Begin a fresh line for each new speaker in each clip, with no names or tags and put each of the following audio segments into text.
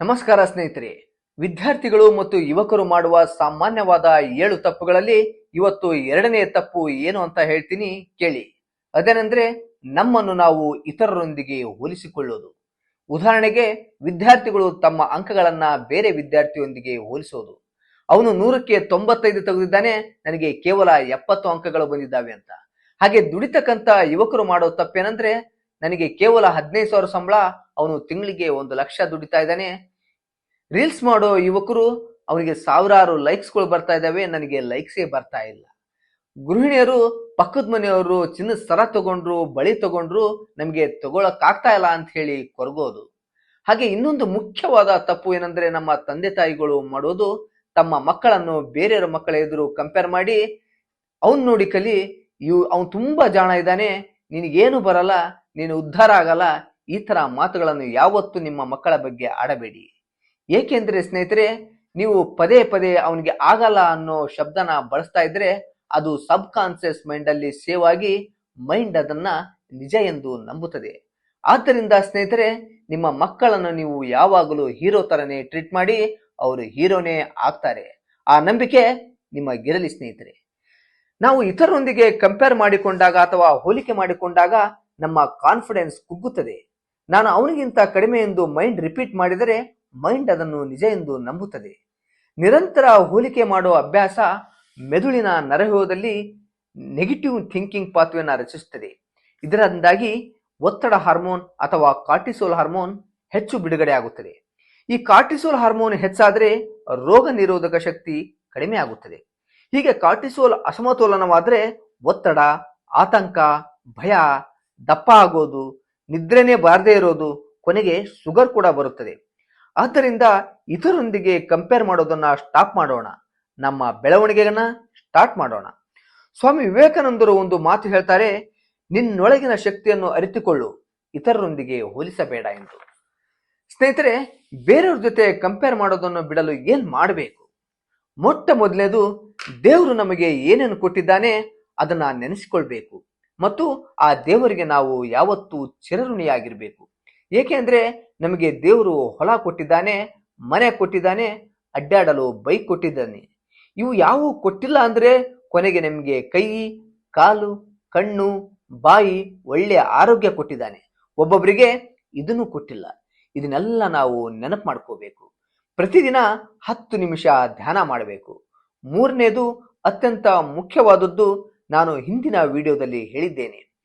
ನಮಸ್ಕಾರ ಸ್ನೇಹಿತರೆ. ವಿದ್ಯಾರ್ಥಿಗಳು ಮತ್ತು ಯುವಕರು ಮಾಡುವ ಸಾಮಾನ್ಯವಾದ ಏಳು ತಪ್ಪುಗಳಲ್ಲಿ ಇವತ್ತು ಎರಡನೇ ತಪ್ಪು ಏನು ಅಂತ ಹೇಳ್ತೀನಿ ಕೇಳಿ. ಅದೇನೆಂದ್ರೆ ನಮ್ಮನ್ನು ನಾವು ಇತರರೊಂದಿಗೆ ಹೋಲಿಸಿಕೊಳ್ಳೋದು. ಉದಾಹರಣೆಗೆ ವಿದ್ಯಾರ್ಥಿಗಳು ತಮ್ಮ ಅಂಕಗಳನ್ನ ಬೇರೆ ವಿದ್ಯಾರ್ಥಿಯೊಂದಿಗೆ ಹೋಲಿಸೋದು. ಅವನು ನೂರಕ್ಕೆ ತೊಂಬತ್ತೈದು ತೆಗೆದಿದ್ದಾನೆ, ನನಗೆ ಕೇವಲ ಎಪ್ಪತ್ತು ಅಂಕಗಳು ಬಂದಿದ್ದಾವೆ ಅಂತ. ಹಾಗೆ ದುಡಿತಕ್ಕಂತ ಯುವಕರು ಮಾಡೋ ತಪ್ಪೇನಂದ್ರೆ ನನಗೆ ಕೇವಲ ಹದಿನೈದು ಸಾವಿರ ಸಂಬಳ, ಅವನು ತಿಂಗಳಿಗೆ ಒಂದು ಲಕ್ಷ ದುಡಿತಾ ಇದ್ದಾನೆ. ರೀಲ್ಸ್ ಮಾಡೋ ಯುವಕರು ಅವನಿಗೆ ಸಾವಿರಾರು ಲೈಕ್ಸ್ಗಳು ಬರ್ತಾ ಇದ್ದಾವೆ, ನನಗೆ ಲೈಕ್ಸೇ ಬರ್ತಾ ಇಲ್ಲ. ಗೃಹಿಣಿಯರು ಪಕ್ಕದ ಮನೆಯವರು ಚಿನ್ನದ ಸರ ತಗೊಂಡ್ರು, ಬಳಿ ತಗೊಂಡ್ರು, ನಮಗೆ ತಗೊಳಕ್ಕಾಗ್ತಾ ಇಲ್ಲ ಅಂತ ಹೇಳಿ ಕೊರಗೋದು. ಹಾಗೆ ಇನ್ನೊಂದು ಮುಖ್ಯವಾದ ತಪ್ಪು ಏನಂದ್ರೆ ನಮ್ಮ ತಂದೆ ತಾಯಿಗಳು ಮಾಡೋದು, ತಮ್ಮ ಮಕ್ಕಳನ್ನು ಬೇರೆಯವರ ಮಕ್ಕಳ ಎದುರು ಕಂಪೇರ್ ಮಾಡಿ, ಅವನ್ ನೋಡಿ ಕಲಿ ಇವ್ ಅವನ್ ತುಂಬಾ ಜಾಣ ಇದ್ದಾನೆ, ನಿನಗೇನು ಬರಲ್ಲ ನೀನು ಉದ್ಧಾರ ಆಗಲ್ಲ, ಈ ಥರ ಮಾತುಗಳನ್ನು ಯಾವತ್ತೂ ನಿಮ್ಮ ಮಕ್ಕಳ ಬಗ್ಗೆ ಆಡಬೇಡಿ. ಏಕೆಂದರೆ ಸ್ನೇಹಿತರೆ, ನೀವು ಪದೇ ಪದೇ ಅವನಿಗೆ ಆಗಲ್ಲ ಅನ್ನೋ ಶಬ್ದನ ಬಳಸ್ತಾ ಇದ್ರೆ ಅದು ಸಬ್ ಕಾನ್ಸಿಯಸ್ ಮೈಂಡಲ್ಲಿ ಸೇವ್ ಆಗಿ ಮೈಂಡ್ ಅದನ್ನ ನಿಜ ಎಂದು ನಂಬುತ್ತದೆ. ಆದ್ದರಿಂದ ಸ್ನೇಹಿತರೆ, ನಿಮ್ಮ ಮಕ್ಕಳನ್ನು ನೀವು ಯಾವಾಗಲೂ ಹೀರೋ ಥರನೇ ಟ್ರೀಟ್ ಮಾಡಿ ಅವರು ಹೀರೋನೇ ಆಗ್ತಾರೆ. ಆ ನಂಬಿಕೆ ನಿಮಗಿರಲಿ ಸ್ನೇಹಿತರೆ. ನಾವು ಇತರರೊಂದಿಗೆ ಕಂಪೇರ್ ಮಾಡಿಕೊಂಡಾಗ ಅಥವಾ ಹೋಲಿಕೆ ಮಾಡಿಕೊಂಡಾಗ ನಮ್ಮ ಕಾನ್ಫಿಡೆನ್ಸ್ ಕುಗ್ಗುತ್ತದೆ. ನಾನು ಅವನಿಗಿಂತ ಕಡಿಮೆ ಎಂದು ಮೈಂಡ್ ರಿಪೀಟ್ ಮಾಡಿದರೆ ಮೈಂಡ್ ಅದನ್ನು ನಿಜ ಎಂದು ನಂಬುತ್ತದೆ. ನಿರಂತರ ಹೋಲಿಕೆ ಮಾಡುವ ಅಭ್ಯಾಸ ಮೆದುಳಿನ ನರಹೋದಲ್ಲಿ ನೆಗೆಟಿವ್ ಥಿಂಕಿಂಗ್ ಪಾತ್ವೆಯನ್ನು ರಚಿಸುತ್ತದೆ. ಇದರಿಂದಾಗಿ ಒತ್ತಡ ಹಾರ್ಮೋನ್ ಅಥವಾ ಕಾರ್ಟಿಸೋಲ್ ಹಾರ್ಮೋನ್ ಹೆಚ್ಚು ಬಿಡುಗಡೆ ಆಗುತ್ತದೆ. ಈ ಕಾರ್ಟಿಸೋಲ್ ಹಾರ್ಮೋನ್ ಹೆಚ್ಚಾದರೆ ರೋಗ ನಿರೋಧಕ ಶಕ್ತಿ ಕಡಿಮೆ ಆಗುತ್ತದೆ. ಹೀಗೆ ಕಾರ್ಟಿಸೋಲ್ ಅಸಮತೋಲನವಾದರೆ ಒತ್ತಡ, ಆತಂಕ, ಭಯ ದಪ್ಪ ಆಗೋದು, ನಿದ್ರೆನೇ ಬಾರದೇ ಇರೋದು ಕೊನೆಗೆ ಶುಗರ್ ಕೂಡ ಬರುತ್ತದೆ. ಆದ್ದರಿಂದ ಇತರರೊಂದಿಗೆ ಕಂಪೇರ್ ಮಾಡೋದನ್ನ ಸ್ಟಾಪ್ ಮಾಡೋಣ. ನಮ್ಮ ಬೆಳವಣಿಗೆಯನ್ನ ಸ್ಟಾರ್ಟ್ ಮಾಡೋಣ. ಸ್ವಾಮಿ ವಿವೇಕಾನಂದರು ಒಂದು ಮಾತು ಹೇಳ್ತಾರೆ, ನಿನ್ನೊಳಗಿನ ಶಕ್ತಿಯನ್ನು ಅರಿತುಕೊಳ್ಳು, ಇತರರೊಂದಿಗೆ ಹೋಲಿಸಬೇಡ ಎಂದು. ಸ್ನೇಹಿತರೆ, ಬೇರೆಯವ್ರ ಜೊತೆ ಕಂಪೇರ್ ಮಾಡೋದನ್ನು ಬಿಡಲು ಏನ್ ಮಾಡಬೇಕು? ಮೊಟ್ಟ ಮೊದಲನೇದು ದೇವರು ನಮಗೆ ಏನೇನು ಕೊಟ್ಟಿದ್ದಾನೆ ಅದನ್ನ ನೆನೆಸಿಕೊಳ್ಬೇಕು. ಮತ್ತು ಆ ದೇವರಿಗೆ ನಾವು ಯಾವತ್ತೂ ಚಿರಋಣಿಯಾಗಿರಬೇಕು. ಏಕೆಂದ್ರೆ ನಮಗೆ ದೇವರು ಹೊಲ ಕೊಟ್ಟಿದ್ದಾನೆ, ಮನೆ ಕೊಟ್ಟಿದ್ದಾನೆ, ಅಡ್ಡಾಡಲು ಬೈಕ್ ಕೊಟ್ಟಿದ್ದಾನೆ. ಇವು ಯಾವುವು ಕೊಟ್ಟಿಲ್ಲ ಅಂದ್ರೆ ಕೊನೆಗೆ ನಮಗೆ ಕೈ, ಕಾಲು, ಕಣ್ಣು, ಬಾಯಿ ಒಳ್ಳೆಯ ಆರೋಗ್ಯ ಕೊಟ್ಟಿದ್ದಾನೆ. ಒಬ್ಬೊಬ್ಬರಿಗೆ ಇದನ್ನು ಕೊಟ್ಟಿಲ್ಲ. ಇದನ್ನೆಲ್ಲ ನಾವು ನೆನಪು ಮಾಡ್ಕೋಬೇಕು. ಪ್ರತಿದಿನ ಹತ್ತು ನಿಮಿಷ ಧ್ಯಾನ ಮಾಡಬೇಕು. ಮೂರನೇದು ಅತ್ಯಂತ ಮುಖ್ಯವಾದದ್ದು ನಾನು ಹಿಂದಿನ ವಿಡಿಯೋದಲ್ಲಿ ಹೇಳಿದ್ದೇನೆ.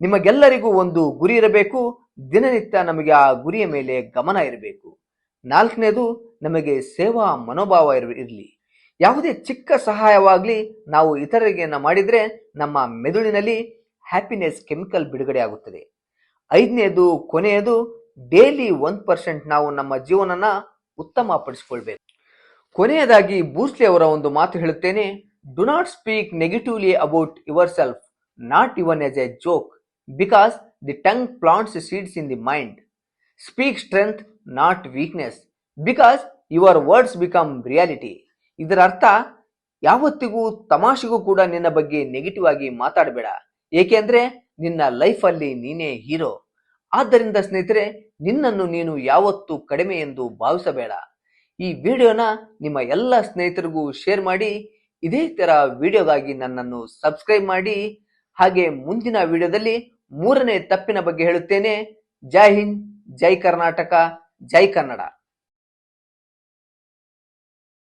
ನಿಮಗೆಲ್ಲರಿಗೂ ಒಂದು ಗುರಿ ಇರಬೇಕು, ದಿನನಿತ್ಯ ನಮಗೆ ಆ ಗುರಿಯ ಮೇಲೆ ಗಮನ ಇರಬೇಕು. ನಾಲ್ಕನೇದು, ನಮಗೆ ಸೇವಾ ಮನೋಭಾವ ಇರಲಿ. ಯಾವುದೇ ಚಿಕ್ಕ ಸಹಾಯವಾಗಲಿ ನಾವು ಇತರರಿಗೆ ಮಾಡಿದರೆ ನಮ್ಮ ಮೆದುಳಿನಲ್ಲಿ ಹ್ಯಾಪಿನೆಸ್ ಕೆಮಿಕಲ್ ಬಿಡುಗಡೆ ಆಗುತ್ತದೆ. ಐದನೇದು, ಕೊನೆಯದು, ಡೈಲಿ ಒನ್ ಪರ್ಸೆಂಟ್ ನಾವು ನಮ್ಮ ಜೀವನನ ಉತ್ತಮ ಪಡಿಸ್ಕೊಳ್ಬೇಕು ಕೊನೆಯದಾಗಿ ಬೂಸ್ಲಿ ಅವರ ಒಂದು ಮಾತು ಹೇಳುತ್ತೇನೆ not speak negatively about yourself not even as a joke because the tongue plants seeds in the mind speak strength not weakness because your words become reality ಇದರ ಅರ್ಥ, ಯಾವತ್ತಿಗೂ ತಮಾಷೆಗೂ ಕೂಡ ನಿನ್ನ ಬಗ್ಗೆ ನೆಗೆಟಿವ್ ಆಗಿ ಮಾತಾಡಬೇಡ. ಏಕೆಂದ್ರೆ ನಿನ್ನ ಲೈಫಲ್ಲಿ ನೀನೇ ಹೀರೋ ಆದ್ದರಿಂದ ಸ್ನೇಹಿತರೆ, ನಿನ್ನನ್ನು ನೀನು ಯಾವತ್ತೂ ಕಡಿಮೆ ಎಂದು ಭಾವಿಸಬೇಡ. ಈ ವಿಡಿಯೋನ ನಿಮ್ಮ ಎಲ್ಲ ಸ್ನೇಹಿತರಿಗೂ ಶೇರ್ ಮಾಡಿ ಇದೇ ತರ ವಿಡಿಯೋಗಾಗಿ ನನ್ನನ್ನು ಸಬ್ಸ್ಕ್ರೈಬ್ ಮಾಡಿ, ಹಾಗೆ ಮುಂದಿನ ವಿಡಿಯೋದಲ್ಲಿ ಮೂರನೇ ತಪ್ಪಿನ ಬಗ್ಗೆ ಹೇಳುತ್ತೇನೆ. ಜೈ ಹಿಂದ್, ಜೈ ಕರ್ನಾಟಕ, ಜೈ ಕನ್ನಡ.